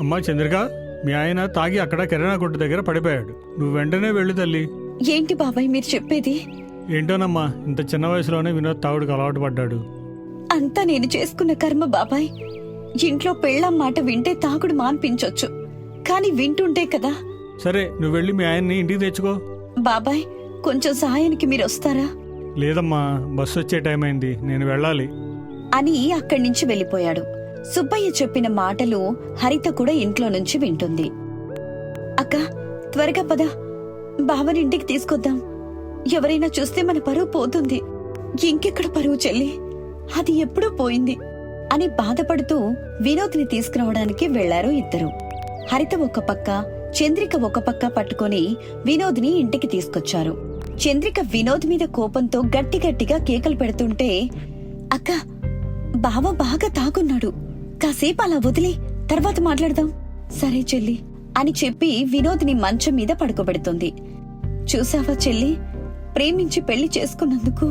అమ్మా చంద్రిక మీ ఆయన తాగి అక్కడ కిరాణా కొట్టు దగ్గర పడిపోయాడు. నువ్వు వెంటనే వెళ్ళు తల్లి. ఏంటి బాబాయ్ మీరు చెప్పేది? ఏంటోనమ్మా ఇంత చిన్న వయసులోనే వినోద్ తాగుడికి అలవాటు పడ్డాడు. అంతా నేను చేసుకున్న కర్మ బాబాయ్. ఇంట్లో పెళ్ళాం మాట వింటే తాగుడు మాన్పించొచ్చు. కానీ వింటుంటే కదా. సరే నువ్వు వెళ్ళి మీ ఆయన్ని ఇంటికి తెచ్చుకో. బాబాయ్ కొంచెం సహాయానికి మీరు వస్తారా? లేదమ్మా బస్సు వచ్చే టైం అయింది నేను వెళ్ళాలి. అని అక్కడి నుంచి వెళ్ళిపోయాడు. సుబ్బయ్య చెప్పిన మాటలు హరిత కూడా ఇంట్లో నుంచి వింటుంది. అక్క త్వరగా పద. బావని ఇంటికి తీసుకొద్దాం. ఎవరైనా చూస్తే మన పరువు పోతుంది. ఇంకెక్కడ పరువు చెల్లి? అది ఎప్పుడూ పోయింది. అని బాధపడుతూ వినోద్ని తీసుకురావడానికి వెళ్ళారు ఇద్దరు. హరిత ఒక పక్క చంద్రిక ఒక పక్క పట్టుకొని వినోద్ని ఇంటికి తీసుకొచ్చారు. చంద్రిక వినోద్ మీద కోపంతో గట్టి గట్టిగా కేకలు పెడుతుంటే అక్క బావ బాగా తాగున్నాడు. కాసేపు అలా వదిలి తర్వాత మాట్లాడదాం. సరే చెల్లి అని చెప్పి వినోద్ని మంచం మీద పడుకోబెడుతుంది. చూసావా చెల్లి ప్రేమించి పెళ్ళి చేసుకున్నందుకు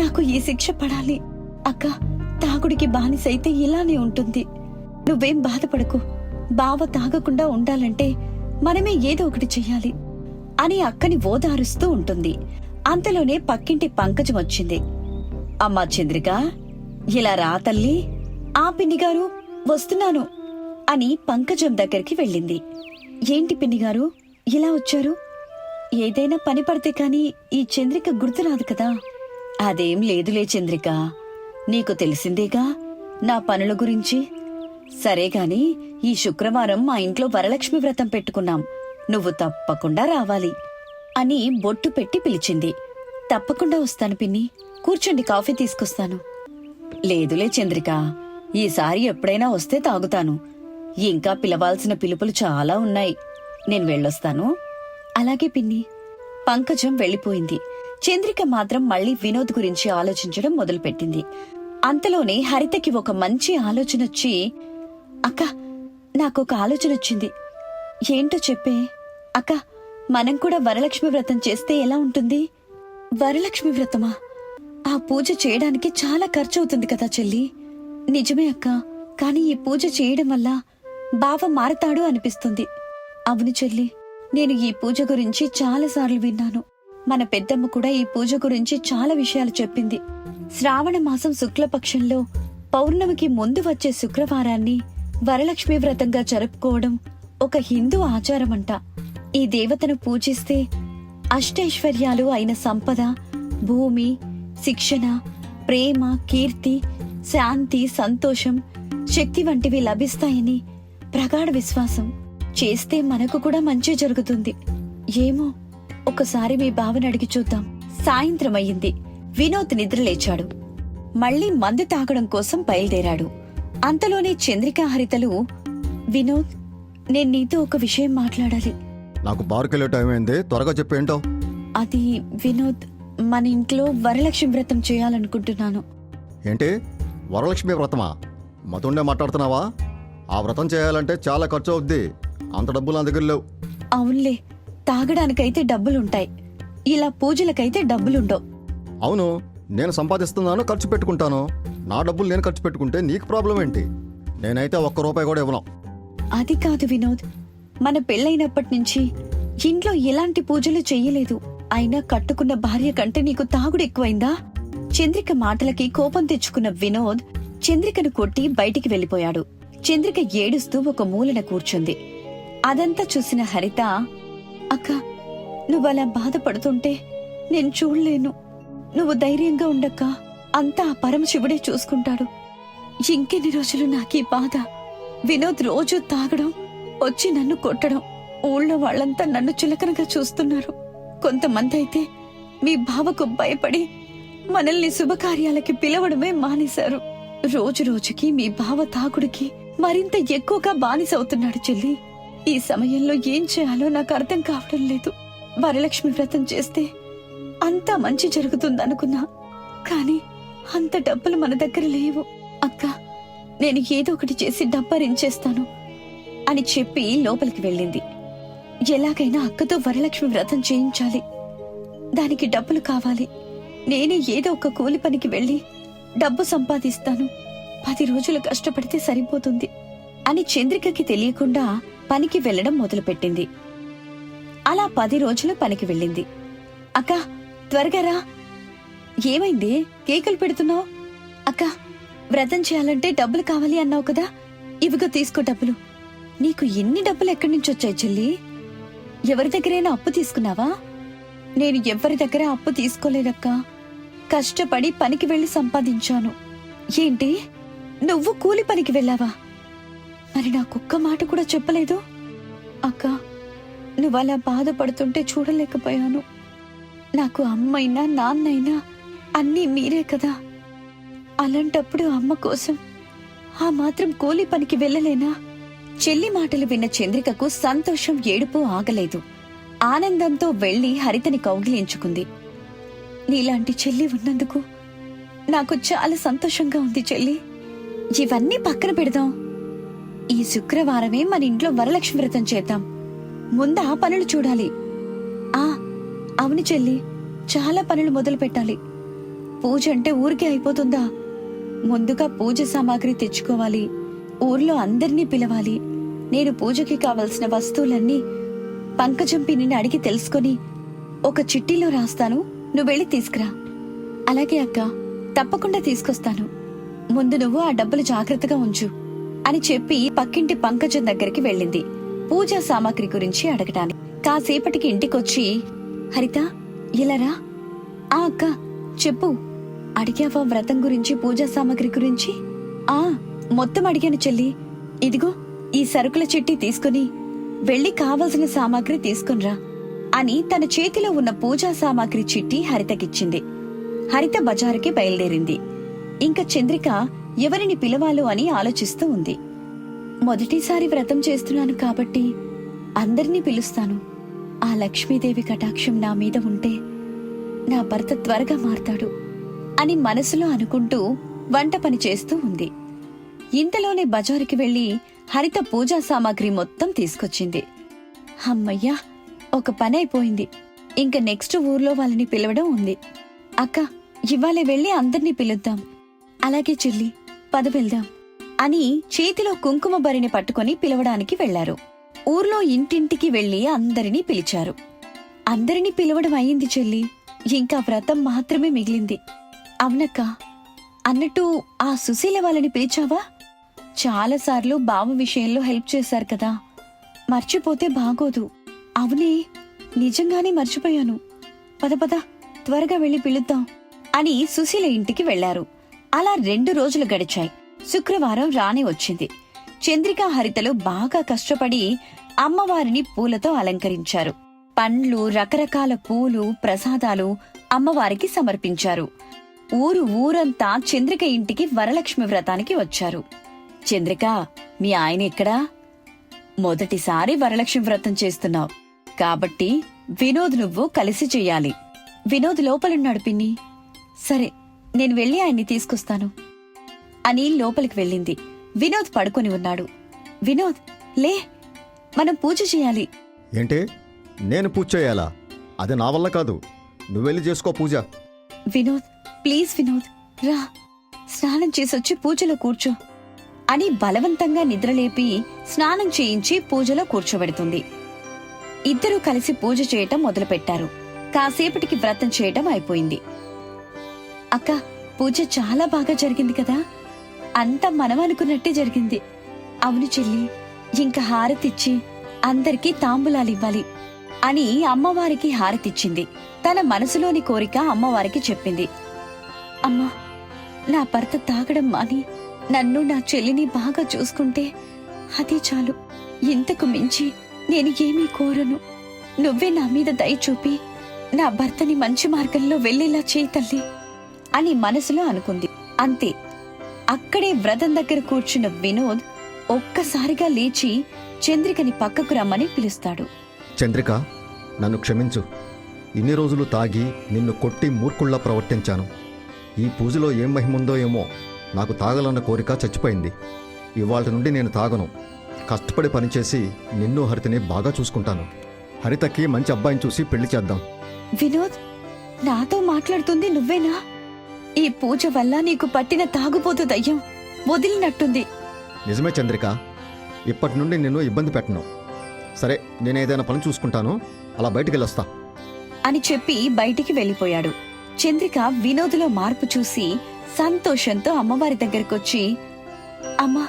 నాకు ఈ శిక్ష పడాలి. అక్క తాగుడికి బానిసైతే ఇలానే ఉంటుంది. నువ్వేం బాధపడకు. బావ తాగకుండా ఉండాలంటే మనమే ఏదో ఒకటి చెయ్యాలి అని అక్కని ఓదారుస్తూ ఉంటుంది. అంతలోనే పక్కింటి పంకజం వచ్చింది. అమ్మా చంద్రిక ఇలా రా తల్లి ఆ పిన్నిగారు వస్తున్నాను అని పంకజం దగ్గరికి వెళ్ళింది. ఏంటి పిన్నిగారు ఇలా వచ్చారు? ఏదైనా పని పడితే కాని ఈ చంద్రిక గుర్తురాదు కదా? అదేం లేదులే చంద్రిక. నీకు తెలిసిందేగా నా పనుల గురించి? సరే గాని ఈ శుక్రవారం మా ఇంట్లో వరలక్ష్మి వ్రతం పెట్టుకున్నాం. నువ్వు తప్పకుండా రావాలి అని బొట్టు పెట్టి పిలిచింది. తప్పకుండా వస్తాను పిన్ని. కూర్చోండి కాఫీ తీసుకొస్తాను. లేదులే చంద్రిక. ఈసారి ఎప్పుడైనా వస్తే తాగుతాను. ఇంకా పిలవాల్సిన పిలుపులు చాలా ఉన్నాయి. నేను వెళ్ళొస్తాను. అలాగే పిన్ని పంకజం వెళ్ళిపోయింది. చంద్రిక మాత్రం మళ్ళీ వినోద్ గురించి ఆలోచించడం మొదలుపెట్టింది. అంతలోనే హరితకి ఒక మంచి ఆలోచన వచ్చి అక్క నాకొక ఆలోచన వచ్చింది. ఏంటో చెప్పే? అక్క మనం కూడా వరలక్ష్మి వ్రతం చేస్తే ఎలా ఉంటుంది? వరలక్ష్మి వ్రతమా? ఆ పూజ చేయడానికి చాలా ఖర్చు అవుతుంది కదా చెల్లి. నిజమే అక్క కానీ ఈ పూజ చేయడం వల్ల బావ మారతాడు అనిపిస్తుంది. అవును చెల్లి నేను ఈ పూజ గురించి చాలాసార్లు విన్నాను. మన పెద్దమ్మ కూడా ఈ పూజ గురించి చాలా విషయాలు చెప్పింది. శ్రావణ మాసం శుక్లపక్షంలో పౌర్ణమికి ముందు వచ్చే శుక్రవారాన్ని వరలక్ష్మి వ్రతంగా జరుపుకోవడం ఒక హిందూ ఆచారమంట. ఈ దేవతను పూజిస్తే అష్టైశ్వర్యాలు అయిన సంపద భూమి శిక్షణ ప్రేమ కీర్తి శాంతి సంతోషం శక్తి వంటివి లభిస్తాయని ప్రగాఢ విశ్వాసం. చేస్తే మనకు కూడా మంచి జరుగుతుంది. ఏమో ఒకసారి మీ బావని అడిగి చూద్దాం. సాయంత్రం అయ్యింది. వినోద్ నిద్రలేచాడు మళ్ళీ మందు తాగడం కోసం బయలుదేరాడు. అంతలోనే చంద్రికా హరితలు వినోద్ నేను నీతో ఒక విషయం మాట్లాడాలి. నాకు బార్కెళ్ళే టైం అయింది త్వరగా చెప్పేంటో? అది వినోద్ మన ఇంట్లో వరలక్ష్మి వ్రతం చేయాలనుకుంటున్నాను. ఏంటి? వరలక్ష్మి వ్రతమా? మతుండే మాట్లాడుతున్నావా? ఆ వ్రతం చేయాలంటే చాలా ఖర్చు అవుద్ది అంత డబ్బులు నా దగ్గర లేవు. అవునులే తాగడానికైతే డబ్బులుంటాయి. ఇలా పూజలకైతే డబ్బులుండవు. అవును నేను సంపాదిస్తున్నాను ఖర్చు పెట్టుకుంటాను. నా డబ్బులు నేను ఖర్చు పెట్టుకుంటే నీకు ప్రాబ్లం ఏంటి? నేనైతే ఒక్క రూపాయి కూడా ఇవ్వను. అది కాదు వినోద్. మన పెళ్ళైనప్పటి నుంచి ఇంట్లో ఎలాంటి పూజలు చెయ్యలేదు. అయినా కట్టుకున్న భార్య కంటే నీకు తాగుడు ఎక్కువైందా? చంద్రిక మాటలకి కోపం తెచ్చుకున్న వినోద్ చంద్రికను కొట్టి బయటికి వెళ్ళిపోయాడు చంద్రిక ఏడుస్తూ ఒక మూలన కూర్చుంది. అదంతా చూసిన హరిత అక్క నువ్వలా బాధపడుతుంటే నేను చూడలేను. నువ్వు ధైర్యంగా ఉండక్క. అంతా ఆ పరమశివుడే చూసుకుంటాడు. ఇంకెన్ని రోజులు నాకీ బాధ. వినోద్ రోజు తాగడం వచ్చి నన్ను కొట్టడం ఊళ్ళో వాళ్ళంతా నన్ను చులకనగా చూస్తున్నారు. కొంతమంది అయితే మీ బావకు భయపడి మనల్ని శుభకార్యాలకి పిలవడమే మానేశారు. రోజు రోజుకి మీ బావ తాకుడికి మరింత ఎక్కువగా బానిసవుతున్నాడు చెల్లి. ఈ సమయంలో ఏం చేయాలో నాకు అర్థం కావడం లేదు. వరలక్ష్మి వ్రతం చేస్తే అంతా మంచి జరుగుతుందనుకున్నా. కానీ అంత డబ్బులు మన దగ్గర లేవు. అక్క నేను ఏదో ఒకటి చేసి డబ్బరించేస్తాను అని చెప్పి లోపలికి వెళ్ళింది. ఎలాగైనా అక్కతో వరలక్ష్మి వ్రతం చేయించాలి. దానికి డబ్బులు కావాలి. నేనే ఏదో ఒక కూలి పనికి వెళ్ళి డబ్బు సంపాదిస్తాను. పది రోజులు కష్టపడితే సరిపోతుంది అని చంద్రికకి తెలియకుండా పనికి వెళ్ళడం మొదలుపెట్టింది. అలా పది రోజులు పనికి వెళ్ళింది. అక్క త్వరగా రా. ఏమైంది? కేకులు పెడుతున్నావు? అక్క వ్రతం చేయాలంటే డబ్బులు కావాలి అన్నావు కదా? ఇవిగో తీసుకో డబ్బులు. నీకు ఎన్ని డబ్బులు ఎక్కడి నుంచి వచ్చాయి చెల్లి? ఎవరి దగ్గరైనా అప్పు తీసుకున్నావా? నేను ఎవరి దగ్గర అప్పు తీసుకోలేదక్కా. కష్టపడి పనికి వెళ్ళి సంపాదించాను. ఏంటి? నువ్వు కూలి పనికి వెళ్ళావా? మరి నాకొక్క మాట కూడా చెప్పలేదు. అక్క నువ్వు అలా బాధపడుతుంటే చూడలేకపోయాను. నాకు అమ్మైనా నాన్నైనా అన్నీ మీరే కదా. అలాంటప్పుడు అమ్మ కోసం ఆ మాత్రం కూలి పనికి వెళ్ళలేనా? చెల్లి మాటలు విన్న చంద్రికకు సంతోషం ఏడుపు ఆగలేదు. ఆనందంతో వెళ్ళి హరితని కౌగిలించుకుంది. నీలాంటి చెల్లి ఉన్నందుకు నాకు చాలా సంతోషంగా ఉంది చెల్లి. ఇవన్నీ పక్కన పెడదాం. ఈ శుక్రవారమే మన ఇంట్లో వరలక్ష్మి వ్రతం చేద్దాం. ముందు ఆ పనులు చూడాలి. ఆ అవును చెల్లి చాలా పనులు మొదలు పెట్టాలి. పూజ అంటే ఊరికే అయిపోతుందా? ముందుగా పూజ సామాగ్రి తెచ్చుకోవాలి. ఊర్లో అందరినీ పిలవాలి. నేను పూజకి కావలసిన వస్తువులన్నీ పంకజం పిన్నిని అడిగి తెలుసుకొని ఒక చిట్టీలో రాస్తాను. నువ్వు వెళ్ళి తీసుకురా. అలాగే అక్క తప్పకుండా తీసుకొస్తాను. ముందు నువ్వు ఆ డబ్బులు జాగ్రత్తగా ఉంచు అని చెప్పి పక్కింటి పంకజం దగ్గరికి వెళ్ళింది. పూజా సామాగ్రి గురించి అడగటానికి. కాసేపటికి ఇంటికొచ్చి హరిత ఇలారా ఆ అక్క చెప్పు. అడిగావా వ్రతం గురించి పూజా సామాగ్రి గురించి? ఆ మొత్తం అడిగాను చెల్లి. ఇదిగో ఈ సరుకుల చిట్టి తీసుకుని వెళ్ళి కావలసిన సామాగ్రి తీసుకునిరా అని తన చేతిలో ఉన్న పూజా సామాగ్రి చిట్టి హరితకిచ్చింది. హరిత బజారుకి బయలుదేరింది. ఇంకా చంద్రిక ఎవరిని పిలవాలో అని ఆలోచిస్తూ ఉంది. మొదటిసారి వ్రతం చేస్తున్నాను కాబట్టి అందరినీ పిలుస్తాను. ఆ లక్ష్మీదేవి కటాక్షం నా మీద ఉంటే నా భర్త త్వరగా మారతాడు అని మనసులో అనుకుంటూ వంట పని చేస్తూ ఉంది. ఇంతలోనే బజారుకి వెళ్ళి హరిత పూజా సామాగ్రి మొత్తం తీసుకొచ్చింది. అమ్మయ్యా! ఒక పని అయిపోయింది. ఇంక నెక్స్ట్ ఊర్లో వాళ్ళని పిలవడం ఉంది. అక్క ఇవాళ వెళ్ళి అందరినీ పిలుద్దాం. అలాగే చెల్లి పద వెళ్దాం అని చేతిలో కుంకుమ బరిని పట్టుకొని పిలవడానికి వెళ్ళారు ఊర్లో ఇంటింటికి వెళ్ళి అందరినీ పిలిచారు. అందరినీ పిలవడం అయింది చెల్లి. ఇంకా వ్రతం మాత్రమే మిగిలింది. అవునక్క అన్నట్టు ఆ సుశీల వాళ్ళని పిలిచావా? చాలాసార్లు బావ విషయంలో హెల్ప్ చేశారు కదా. మర్చిపోతే బాగోదు. అవునే నిజంగానే మర్చిపోయాను. పద పద త్వరగా వెళ్ళి పిలుద్దాం అని సుశీల ఇంటికి వెళ్ళారు అలా రెండు రోజులు గడిచాయి. శుక్రవారం రానే వచ్చింది. చంద్రికా హరితలు బాగా కష్టపడి అమ్మవారిని పూలతో అలంకరించారు. పండ్లు రకరకాల పూలు ప్రసాదాలు అమ్మవారికి సమర్పించారు. ఊరు ఊరంతా చంద్రిక ఇంటికి వరలక్ష్మి వ్రతానికి వచ్చారు. చంద్రిక మీ ఆయన ఎక్కడా? మొదటిసారి వరలక్ష్మి వ్రతం చేస్తున్నావు. కాబట్టి వినోద్ నువ్వు కలిసి చెయ్యాలి. వినోద్ లోపలున్నాడు పిన్ని. సరే నేను వెళ్ళి ఆయన్ని తీసుకొస్తాను. అని లోపలికి వెళ్ళింది. వినోద్ పడుకొని ఉన్నాడు. వినోద్ లే మనం పూజ చేయాలి ఏంటి? నేను పూజ చేయాలా అది నా వల్ల కాదు. నువ్వెళ్ళి చేసుకో పూజ. వినోద్ ప్లీజ్ వినోద్ రా. స్నానం చేసొచ్చి పూజలో కూర్చో. అని బలవంతంగా నిద్రలేపి స్నానం చేయించి పూజలో కూర్చోబెడుతుంది. ఇద్దరూ కలిసి పూజ చేయటం మొదలుపెట్టారు. కాసేపటికి వ్రతం చేయటం అయిపోయింది. అక్క పూజ చాలా బాగా జరిగింది కదా? అంతా మనం అనుకున్నట్టే జరిగింది. అవును చెల్లి ఇంకా హారతిచ్చి అందరికీ తాంబూలాలివ్వాలి అని అమ్మవారికి హారతిచ్చింది. తన మనసులోని కోరిక అమ్మవారికి చెప్పింది. అమ్మా నా భర్త తాగడం మాని నన్ను నా చెల్లిని బాగా చూసుకుంటే అదే చాలు. ఇంతకు మించి నేను ఏమీ కోరను. నువ్వే నా మీద దయ చూపి నా భర్తని మంచి మార్గంలో వెళ్ళేలా చేయి తల్లి అని మనసులో అనుకుంది. అంతే. అక్కడే వ్రతం దగ్గర కూర్చున్న వినోద్ ఒక్కసారిగా లేచి చంద్రికని పక్కకు రమ్మని పిలుస్తాడు. చంద్రిక నన్ను క్షమించు. ఇన్ని రోజులు తాగి నిన్ను కొట్టి మూర్ఖుల్లా ప్రవర్తించాను. ఈ పూజలో ఏం మహిముందో ఏమో నాకు తాగాలన్న కోరిక చచ్చిపోయింది. ఇవాళ నుండి నేను తాగను. కష్టపడి పనిచేసి నిన్ను హరితని బాగా చూసుకుంటాను. హరితకి మంచి అబ్బాయిని చూసి పెళ్ళి చేద్దాం. వినోద్ నాతో మాట్లాడుతుంది నువ్వేనా? ఈ పూజ వల్ల నీకు పట్టిన తాగుబోతు దయ్యం వదిలినట్టుంది. నిజమే చంద్రిక. ఇప్పటి నుండి నిన్ను ఇబ్బంది పెట్టను. సరే నేను ఏదైనా పని చూసుకుంటాను. అలా బయటికి వెళ్ళొస్తా. అని చెప్పి బయటికి వెళ్ళిపోయాడు. చంద్రిక వినోద్లో మార్పు చూసి సంతోషంతో అమ్మవారి దగ్గరకొచ్చి అమ్మా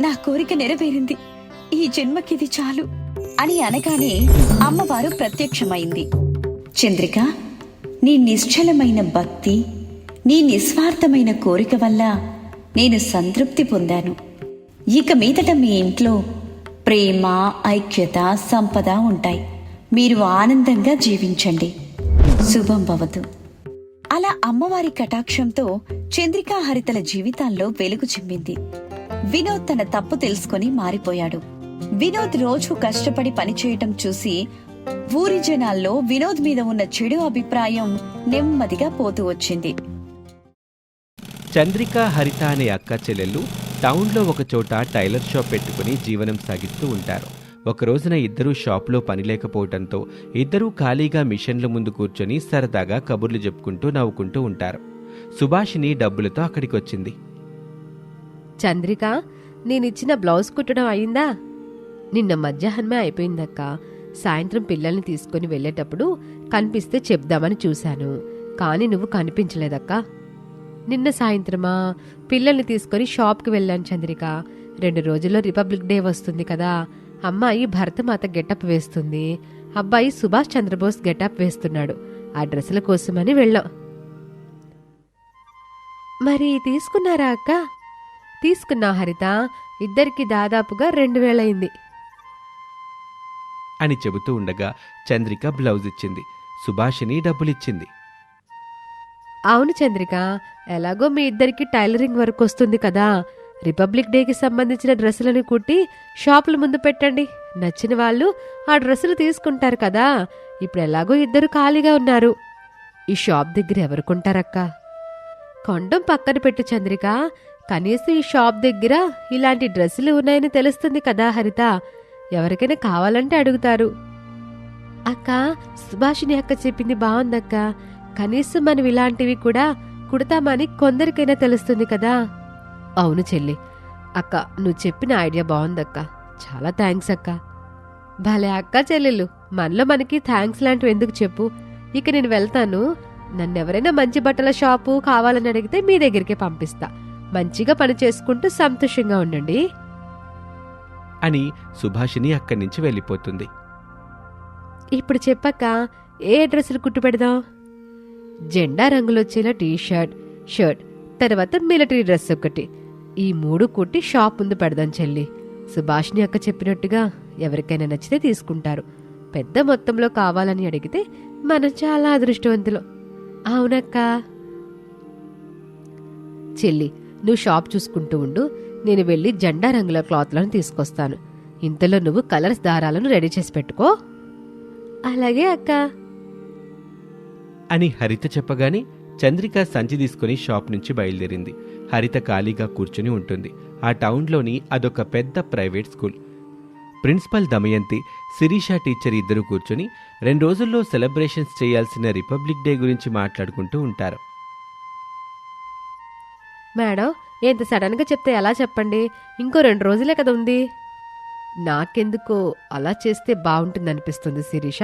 నా కోరిక నెరవేరింది. ఈ జన్మకిది చాలు అని అనగానే అమ్మవారు ప్రత్యక్షమైంది. చంద్రిక నీ నిశ్చలమైన భక్తి నీ నిస్వార్థమైన కోరిక వల్ల నేను సంతృప్తి పొందాను. ఇక మీదట మీ ఇంట్లో ప్రేమ ఐక్యత సంపద ఉంటాయి. మీరు ఆనందంగా జీవించండి. శుభం భవతు. అలా అమ్మవారి కటాక్షంతో చంద్రికా హరితల జీవితాల్లో వెలుగు చిమ్మింది వినోద్ తన తప్పు తెలుసుకొని మారిపోయాడు. వినోద్ రోజు కష్టపడి పనిచేయటం చూసి ఊరి జనాల్లో వినోద్ మీద ఉన్న చెడు అభిప్రాయం నెమ్మదిగా పోతూ వచ్చింది. చంద్రిక హరిత అనే అక్క చెల్లెళ్ళు టౌన్లో ఒక చోట టైలర్ షాప్ పెట్టుకుని జీవనం సాగిస్తూ ఉంటారు. ఒక రోజున ఇద్దరూ షాప్లో పని లేకపోవడంతో ఇద్దరూ ఖాళీగా మిషన్ల ముందు కూర్చొని సరదాగా కబుర్లు చెప్పుకుంటూ నవ్వుకుంటూ ఉంటారు. సుభాషిని డబ్బులతో అక్కడికి వచ్చింది చంద్రిక నేనిచ్చిన బ్లౌజ్ కుట్టడం అయిందా? నిన్న మధ్యాహ్నమే అయిపోయిందక్క. సాయంత్రం పిల్లల్ని తీసుకుని వెళ్ళేటప్పుడు కనిపిస్తే చెప్దామని చూశాను. కానీ నువ్వు కనిపించలేదక్క. నిన్న సాయంత్రమా? పిల్లల్ని తీసుకొని షాప్కి వెళ్ళాను చంద్రిక. రెండు రోజుల్లో రిపబ్లిక్ డే వస్తుంది కదా. అమ్మాయి భరతమాత గెటప్ వేస్తుంది. అబ్బాయి సుభాష్ చంద్రబోస్ గెటప్ వేస్తున్నాడు. ఆ డ్రెస్సుల కోసమని వెళ్ళాం. మరి తీసుకున్నారా అక్క? తీసుకున్నా హరిత. ఇద్దరికి దాదాపుగా రెండు వేలైంది అని చెబుతూ ఉండగా చంద్రిక బ్లౌజ్ ఇచ్చింది. సుభాషిని డబ్బులిచ్చింది. అవును చంద్రిక ఎలాగో మీ ఇద్దరికి టైలరింగ్ వర్క్ వస్తుంది కదా. రిపబ్లిక్ డేకి సంబంధించిన డ్రెస్సులను కుట్టి షాపుల ముందు పెట్టండి. నచ్చిన వాళ్ళు ఆ డ్రెస్సులు తీసుకుంటారు కదా. ఇప్పుడు ఎలాగో ఇద్దరు ఖాళీగా ఉన్నారు. ఈ షాప్ దగ్గర ఎవరు కొంటారక్కా? కొండం పక్కన పెట్టు చంద్రిక. కనీసం ఈ షాప్ దగ్గర ఇలాంటి డ్రెస్సులు ఉన్నాయని తెలుస్తుంది కదా హరిత. ఎవరికైనా కావాలంటే అడుగుతారు. అక్క సుభాషిని అక్క చెప్పింది బాగుందక్క కనీసం మనం ఇలాంటివి కూడా కుడతామని కొందరికైనా తెలుస్తుంది కదా. అవును చెల్లి. అక్క నువ్వు చెప్పిన ఐడియా బాగుందక్క చాలా థ్యాంక్స్ అక్క. భలే అక్క చెల్లెలు. మనలో మనకి థ్యాంక్స్ లాంటివి ఎందుకు చెప్పు? ఇక నేను వెళ్తాను. నన్ను ఎవరైనా మంచి బట్టల షాపు కావాలని అడిగితే మీ దగ్గరికి పంపిస్తా. మంచిగా పని చేసుకుంటూ సంతోషంగా ఉండండి. అని సుభాషిణి అక్కడి నుంచి వెళ్ళిపోతుంది. ఇప్పుడు చెప్పక్క ఏ డ్రెస్సులు కుట్టు పెడదాం? జెండా రంగులో వచ్చేలా టీ షర్ట్ షర్ట్ తర్వాత మిలిటరీ డ్రెస్ ఒకటి ఈ మూడు కుట్టి షాప్ ముందు పెడదాం చెల్లి. సుభాష్ని అక్క చెప్పినట్టుగా ఎవరికైనా నచ్చితే తీసుకుంటారు. పెద్ద మొత్తంలో కావాలని అడిగితే మనం చాలా అదృష్టవంతులు. అవునక్క? చెల్లి నువ్వు షాప్ చూసుకుంటూ ఉండు నేను వెళ్ళి జెండా రంగుల క్లాత్లను తీసుకొస్తాను. ఇంతలో నువ్వు కలర్స్ దారాలను రెడీ చేసి పెట్టుకో. అలాగే అక్క. అని హరిత చెప్పగానే చంద్రిక సంచి తీసుకుని షాప్ నుంచి బయలుదేరింది. హరిత ఖాళీగా కూర్చుని ఉంటుంది. ఆ టౌన్లోని అదొక పెద్ద private school. Principal Damayanti Sirisha teacher ఇద్దరు కూర్చుని రెండు రోజుల్లో సెలబ్రేషన్స్ చేయాల్సిన రిపబ్లిక్ డే గురించి మాట్లాడుకుంటూ ఉంటారు. మేడం ఎంత సడన్గా చెప్తే ఎలా చెప్పండి? ఇంకో రెండు రోజులే కదా ఉంది. నాకెందుకో అలా చేస్తే బాగుంటుంది అనిపిస్తుంది శిరీష.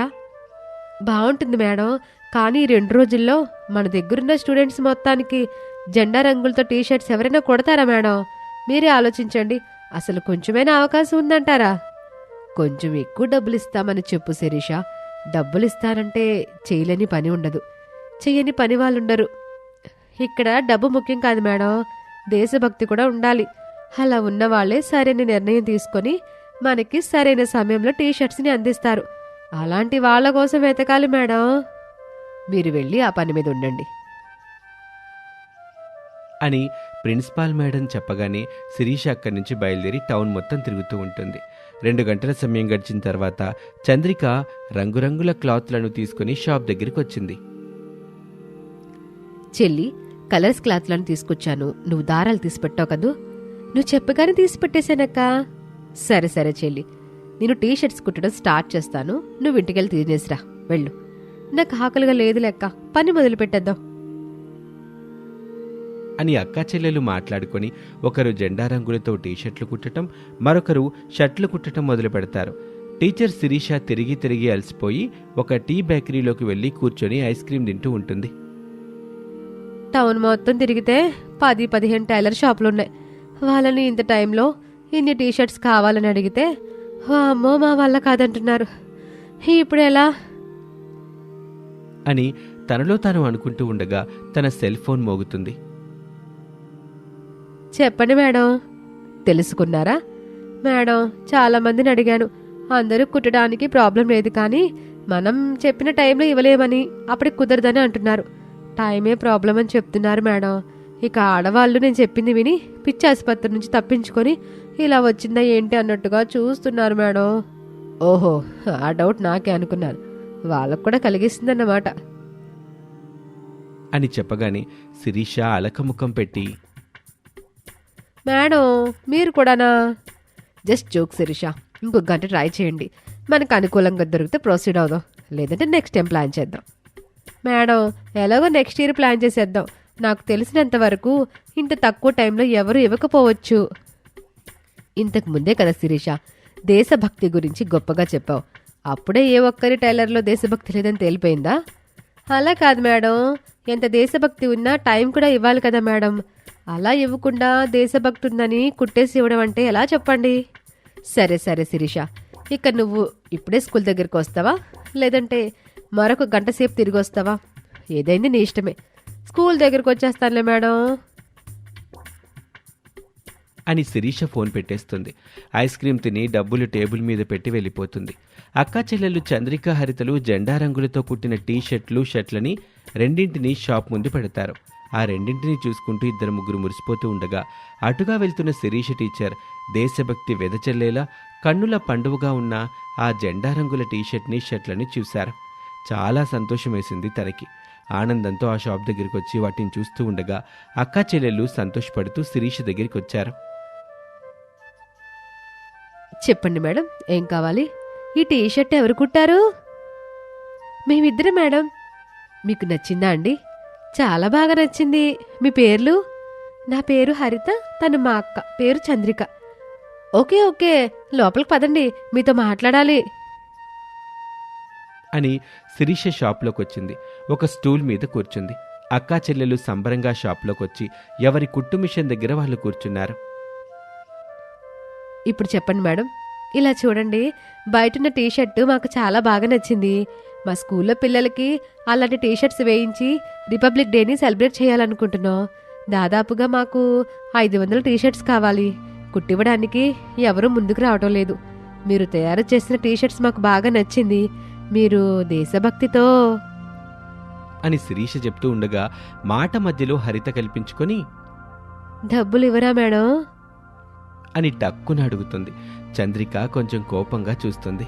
బాగుంటుంది మేడం కానీ రెండు రోజుల్లో మన దగ్గరున్న స్టూడెంట్స్ మొత్తానికి జెండా రంగులతో టీ షర్ట్స్ ఎవరైనా కొడతారా మేడం? మీరే ఆలోచించండి అసలు కొంచెమైనా అవకాశం ఉందంటారా? కొంచెం ఎక్కువ డబ్బులు ఇస్తామని చెప్పు శిరీష. డబ్బులు ఇస్తానంటే చేయలేని పని ఉండదు. చేయని పని వాళ్ళుండరు. ఇక్కడ డబ్బు ముఖ్యం కాదు మేడం. దేశభక్తి కూడా ఉండాలి. అలా ఉన్న వాళ్ళే సరైన నిర్ణయం తీసుకొని మనకి సరైన సమయంలో టీ షర్ట్స్ని అందిస్తారు. అలాంటి వాళ్ళ కోసం వెతకాలి మేడం. మీరు వెళ్ళి ఆ పని మీద ఉండండి. అని ప్రిన్సిపాల్ మేడం చెప్పగానే శిరీష అక్కడి నుంచి బయలుదేరి టౌన్ మొత్తం తిరుగుతూ ఉంటుంది. రెండు గంటల సమయం గడిచిన తర్వాత చంద్రిక రంగురంగుల క్లాత్లను తీసుకుని షాప్ దగ్గరికి వచ్చింది. చెల్లి కలర్స్ క్లాత్లను తీసుకొచ్చాను. నువ్వు దారాలు తీసి పెట్టావు కదూ? నువ్వు చెప్పగానే తీసి పెట్టేశానక్క. సరే సరే చెల్లి. నేను టీ షర్ట్స్ కుట్టడం స్టార్ట్ చేస్తాను. నువ్వు ఇంటికెళ్ళి తినేసిరా. వెళ్ళు. నాకు ఆకలిగా లేదు లెక్క పని మొదలు పెట్టేద్దాం. అని అక్కా చెల్లెలు మాట్లాడుకొని ఒకరు జెండా రంగులతో టీషర్ట్లు కుట్టడం మరొకరు షర్ట్లు కుట్టడం మొదలు పెడతారు. టీచర్ శిరీష తిరిగి తిరిగి అలసిపోయి ఒక టీ బేకరీలోకి వెళ్ళి కూర్చొని ఐస్ క్రీం తింటూ ఉంటుంది. టౌన్ మొత్తం తిరిగితే పది పదిహేను టైలర్ షాపులు ఉన్నాయి వాళ్ళని ఇంత టైంలో ఇన్ని టీ షర్ట్స్ కావాలని అడిగితే అమ్మో మా వల్ల కాదంటున్నారు. ఇప్పుడు ఎలా? అని తనలో తాను అనుకుంటూ ఉండగా తన సెల్ ఫోన్ మోగుతుంది. చెప్పండి మేడం. తెలుసుకున్నారా? మేడం చాలా మందిని అడిగాను. అందరూ కుట్టడానికి ప్రాబ్లం లేదు కానీ మనం చెప్పిన టైంలో ఇవ్వలేమని అప్పటికి కుదరదని అంటున్నారు. టైమే ప్రాబ్లం అని చెప్తున్నారు మేడం. ఇక ఆడవాళ్ళు నేను చెప్పింది విని పిచ్చి ఆసుపత్రి నుంచి తప్పించుకొని ఇలా వచ్చిందా ఏంటి అన్నట్టుగా చూస్తున్నారు మేడం. ఓహో ఆ డౌట్ నాకే అనుకున్నాను. వాళ్ళకు కూడా కలిగిస్తుందన్నమాట. అని చెప్పగానే శిరీష అలకముఖం పెట్టి మేడం మీరు కూడానా? జస్ట్ జోక్ శిరీష ఇంకొక గంట ట్రై చేయండి. మనకు అనుకూలంగా దొరికితే ప్రొసీడ్ అవుదాం. లేదంటే నెక్స్ట్ టైం ప్లాన్ చేద్దాం. మేడం ఎలాగో నెక్స్ట్ ఇయర్ ప్లాన్ చేసేద్దాం. నాకు తెలిసినంత వరకు ఇంత తక్కువ టైంలో ఎవరు ఇవ్వకపోవచ్చు. ఇంతకు ముందే కదా శిరీష దేశభక్తి గురించి గొప్పగా చెప్పావు. అప్పుడే ఏ ఒక్కరి టైలర్లో దేశభక్తి లేదని తేలిపోయిందా? అలా కాదు మేడం ఎంత దేశభక్తి ఉన్నా టైం కూడా ఇవ్వాలి కదా మేడం. అలా ఇవ్వకుండా దేశభక్తి ఉందని కుట్టేసి ఇవ్వడం అంటే ఎలా చెప్పండి? సరే సరే శిరీష ఇక నువ్వు ఇప్పుడే స్కూల్ దగ్గరికి వస్తావా? లేదంటే మరొక గంట సేపు తిరిగి వస్తావా? ఏదైంది నీ ఇష్టమే. స్కూల్ దగ్గరకు వచ్చేస్తానులే మేడం. అని శిరీష ఫోన్ పెట్టేస్తుంది. ఐస్ క్రీమ్ తిని డబ్బులు టేబుల్ మీద పెట్టి వెళ్ళిపోతుంది. అక్కా చెల్లెలు చంద్రిక హరితలు జెండా రంగులతో కుట్టిన టీ షర్ట్లు షర్ట్లని రెండింటిని షాప్ ముందు పెడతారు. ఆ రెండింటిని చూసుకుంటూ ఇద్దరు ముగ్గురు మురిసిపోతూ ఉండగా అటుగా వెళ్తున్న శిరీష టీచర్ దేశభక్తి వెదచల్లేలా కన్నుల పండువగా ఉన్న ఆ జెండా రంగుల టీ షర్ట్ని షర్ట్లని చూశారు. చాలా సంతోషం వేసింది తనకి. ఆనందంతో ఆ షాప్ దగ్గరికి వచ్చి వాటిని చూస్తూ ఉండగా అక్కా చెల్లెళ్ళు సంతోషపడుతూ శిరీష దగ్గరికి వచ్చారు చెప్పండి మేడం ఏం కావాలి? ఈ టీ షర్ట్ ఎవరు కుట్టారు? మేమిద్దరం మేడం. మీకు నచ్చిందా అండి? చాలా బాగా నచ్చింది. మీ పేర్లు? నా పేరు హరిత తను మా అక్క. పేరు చంద్రిక. Okay okay. లోపలికి పదండి. మీతో మాట్లాడాలి. అని శిరీష షాప్లోకి వచ్చింది ఒక స్టూల్ మీద కూర్చుంది. అక్కా చెల్లెలు సంబరంగా షాప్లోకి వచ్చి ఎవరి కుట్టు మిషన్ దగ్గర వాళ్ళు కూర్చున్నారు. ఇప్పుడు చెప్పండి మేడం. ఇలా చూడండి బయటున్న టీషర్టు మాకు చాలా బాగా నచ్చింది. మా స్కూల్లో పిల్లలకి అలాంటి టీ షర్ట్స్ వేయించి రిపబ్లిక్ డేని సెలబ్రేట్ చేయాలనుకుంటున్నాం. దాదాపుగా మాకు ఐదు వందల టీషర్ట్స్ కావాలి. కుట్టివ్వడానికి ఎవరూ ముందుకు రావటం లేదు. మీరు తయారు చేసిన టీషర్ట్స్ మాకు బాగా నచ్చింది. మీరు దేశభక్తితో అని శిరీష చెప్తూ ఉండగా మాట మధ్యలో హరిత కల్పించుకొని డబ్బులు ఇవ్వరా మేడం? అని టక్కున అడుగుతుంది. చంద్రిక కొంచెం కోపంగా చూస్తుంది.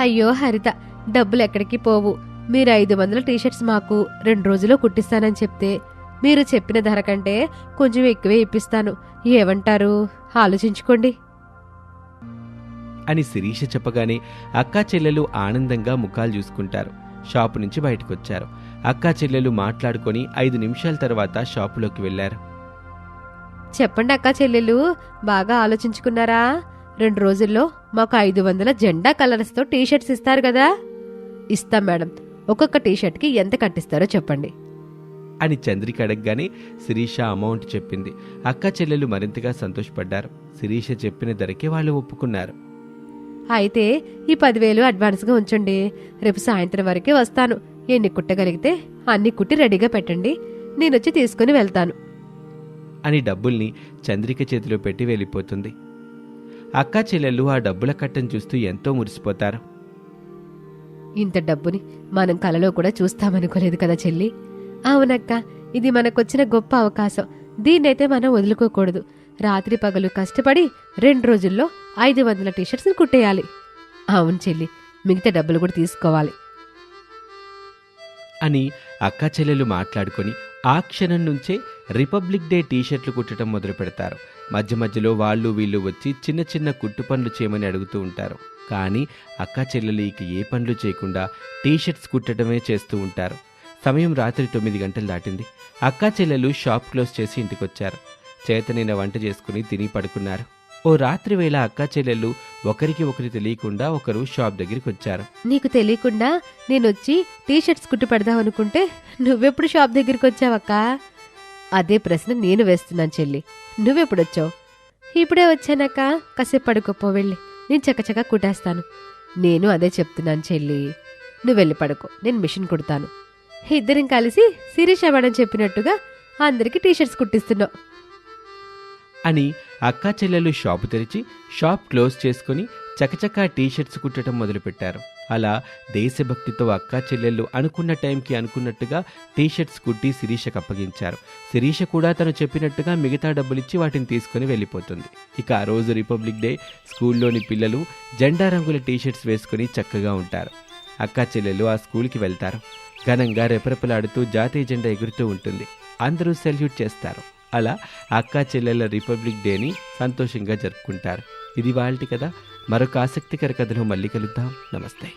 అయ్యో హరిత డబ్బులు ఎక్కడికి పోవు. మీరు ఐదు వందల టీషర్ట్స్ మాకు రెండు రోజుల్లో కుట్టిస్తానని చెప్తే మీరు చెప్పిన ధర కంటే కొంచెం ఎక్కువే ఇప్పిస్తాను. ఏమంటారు? ఆలోచించుకోండి. అని శిరీష చెప్పగానే అక్కా చెల్లెలు ఆనందంగా ముఖాలు చూసుకుంటారు. షాపు నుంచి బయటకొచ్చారు. అక్కా చెల్లెలు మాట్లాడుకొని ఐదు నిమిషాల తర్వాత షాపులోకి వెళ్ళారు చెప్పండి అక్క చెల్లెలు బాగా ఆలోచించుకున్నారా? రెండు రోజుల్లో మాకు ఐదు వందల జెండా కలర్స్తో టీషర్ట్స్ ఇస్తారు కదా? ఇస్తాం మేడం. ఒక్కొక్క టీషర్ట్కి ఎంత కట్టిస్తారో చెప్పండి. అని చంద్రిక అడగగానే శిరీష అమౌంట్ చెప్పింది. అక్క చెల్లెలు మరింతగా సంతోషపడ్డారు. శిరీష చెప్పిన ధరకే వాళ్ళు ఒప్పుకున్నారు. అయితే ఈ పదివేలు అడ్వాన్స్గా ఉంచండి. రేపు సాయంత్రం వరకే వస్తాను. ఎన్ని కుట్టగలిగితే అన్ని కుట్టి రెడీగా పెట్టండి. నేను వచ్చి తీసుకుని వెళ్తాను. అని డబ్బుల్ని చంద్రిక చేతిలో పెట్టి వెళ్ళిపోతుంది. అక్కా చెల్లెళ్ళు ఆ డబ్బుల కట్టను చూస్తూ ఎంతో మురిసిపోతారు. ఇంత డబ్బుని మనం కలలో కూడా చూస్తామనుకోలేదు కదా చెల్లి? అవునక్క ఇది మనకొచ్చిన గొప్ప అవకాశం. దీన్నైతే మనం వదులుకోకూడదు. రాత్రి పగలు కష్టపడి రెండు రోజుల్లో ఐదు వందల టీషర్ట్స్ కుట్టేయాలి. అవును చెల్లి మిగతా డబ్బులు కూడా తీసుకోవాలి. అని అక్కా చెల్లెలు మాట్లాడుకొని ఆ క్షణం నుంచే రిపబ్లిక్ డే టీషర్ట్లు కుట్టడం మొదలు పెడతారు. మధ్య మధ్యలో వాళ్ళు వీళ్ళు వచ్చి చిన్న చిన్న కుట్టు పనులు చేయమని అడుగుతూ ఉంటారు. కానీ అక్కా చెల్లెలు ఇక ఏ పనులు చేయకుండా టీషర్ట్స్ కుట్టడమే చేస్తూ ఉంటారు. సమయం రాత్రి తొమ్మిది గంటలు దాటింది. అక్కా చెల్లెలు షాప్ క్లోజ్ చేసి ఇంటికొచ్చారు. చేతనైన వంట చేసుకుని తిని పడుకున్నారు. ఓ రాత్రి వేళ అక్కా చెల్లెళ్ళు ఒకరికి ఒకరి తెలియకుండా ఒకరు షాప్ దగ్గరికి వచ్చారు. నీకు తెలియకుండా నేనొచ్చి టీ షర్ట్స్ కుట్టి పెడదాం అనుకుంటే నువ్వెప్పుడు షాప్ దగ్గరికి వచ్చావక్కా అదే ప్రశ్న నేను వేస్తున్నాను చెల్లి. నువ్వెప్పుడొచ్చావు? ఇప్పుడే వచ్చానక్క. కాసేపు పడుకోపో వెళ్ళి. నేను చకచకా కుట్టేస్తాను. నేను అదే చెప్తున్నాను చెల్లి. నువ్వు వెళ్ళి పడుకో. నేను మిషన్ కుడతాను. ఇద్దరం కలిసి శిరీష మేడం చెప్పినట్టుగా అందరికి టీషర్ట్స్ కుట్టిస్తున్నావు. అని అక్కా చెల్లెలు షాపు తెరిచి షాప్ క్లోజ్ చేసుకుని చకచకా టీషర్ట్స్ కుట్టడం మొదలుపెట్టారు. అలా దేశభక్తితో అక్కా చెల్లెళ్ళు అనుకున్న టైంకి అనుకున్నట్టుగా టీషర్ట్స్ కుట్టి శిరీషకు అప్పగించారు. శిరీష కూడా తను చెప్పినట్టుగా మిగతా డబ్బులిచ్చి వాటిని తీసుకుని వెళ్ళిపోతుంది. ఇక ఆ రోజు రిపబ్లిక్ డే స్కూల్లోని పిల్లలు జెండా రంగుల టీషర్ట్స్ వేసుకుని చక్కగా ఉంటారు. అక్కా చెల్లెలు ఆ స్కూల్కి వెళ్తారు. ఘనంగా రెపరెపలాడుతూ జాతీయ జెండా ఎగురుతూ ఉంటుంది. అందరూ సెల్యూట్ చేస్తారు. అలా అక్కా చెల్లెళ్ళ రిపబ్లిక్ డేని సంతోషంగా జరుపుకుంటారు. ఇది వాళ్ళటి కదా మరొక ఆసక్తికర కథలో మళ్ళీ కలుద్దాం. నమస్తే.